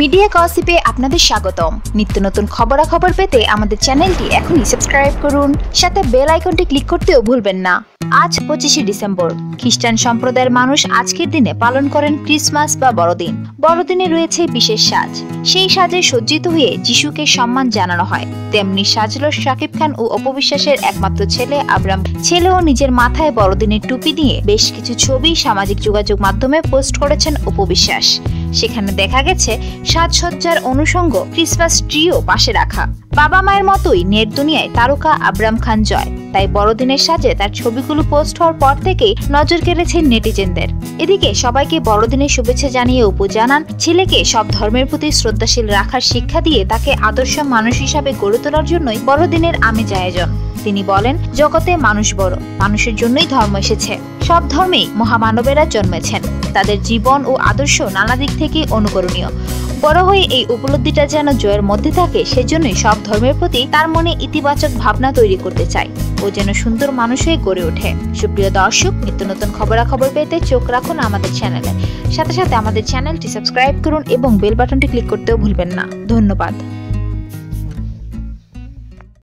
Media গসিপে আপনাদের স্বাগতম। নিত্য নতুন খবরাখবর পেতে আমাদের চ্যানেলটি এখনই সাবস্ক্রাইব করুন। সাথে বেল আইকনটি ক্লিক করতেও ভুলবেন না। আজ পঁচিশে ডিসেম্বর। খ্রিস্টান সম্প্রদায়ের মানুষ আজকের দিনে পালন করেন ক্রিসমাস বা বড়দিন। বড়দিনে রয়েছে বিশেষ সাজ। সেই সাজে সজ্জিত হয়ে যিশুকে সম্মান জানানো হয়। তেমনি সাজল শাকিব খান ও অপবিশ্বাসের একমাত্র ছেলে আবরাম। ছেলেও নিজের মাথায় বড়দিনের টুপি দিয়ে বেশ কিছু ছবি সামাজিক যোগাযোগ মাধ্যমে পোস্ট করেছেন অপবিশ্বাস। সেখানে দেখা গেছে সাজসজ্জার অনুষঙ্গ ক্রিসমাস ট্রিও পাশে রাখা। বাবা মায়ের মতোই নেট দুনিয়ায় তারকা আবরাম খান জয়। তাই বড়দিনের সাজে তার ছবিগুলো পোস্ট হওয়ার পর থেকেই নজর কেড়েছে নেটিজেনদের। এদিকে সবাইকে বড়দিনের শুভেচ্ছা জানিয়ে উপু জানান, ছেলেকে সব ধর্মের প্রতি শ্রদ্ধাশীল রাখার শিক্ষা দিয়ে তাকে আদর্শ মানুষ হিসাবে গড়ে তোলার জন্যই বড়দিনের আমেজ আয়োজন। তিনি বলেন, জগতে মানুষ বড়, মানুষের জন্যই ধর্ম এসেছে। সব ধর্মেই মহামানবেরা জন্মেছেন। তাদের জীবন ও আদর্শ নানা দিক থেকে অনুকরণীয়। বড় হয়ে এই উপলব্ধিটা যেন জয়ের মধ্যে থাকে, সেজন্যই সব ধর্মের প্রতি তার মনে ইতিবাচক ভাবনা তৈরি করতে চায়। ও যেন সুন্দর মানুষ হয়ে গড়ে ওঠে। সুপ্রিয় দর্শক, নিত্য নতুন খবরাখবর পেতে চোখ রাখুন আমাদের চ্যানেলে। সাথে সাথে আমাদের চ্যানেলটি সাবস্ক্রাইব করুন এবং বেল বাটনটি ক্লিক করতেও ভুলবেন না। ধন্যবাদ।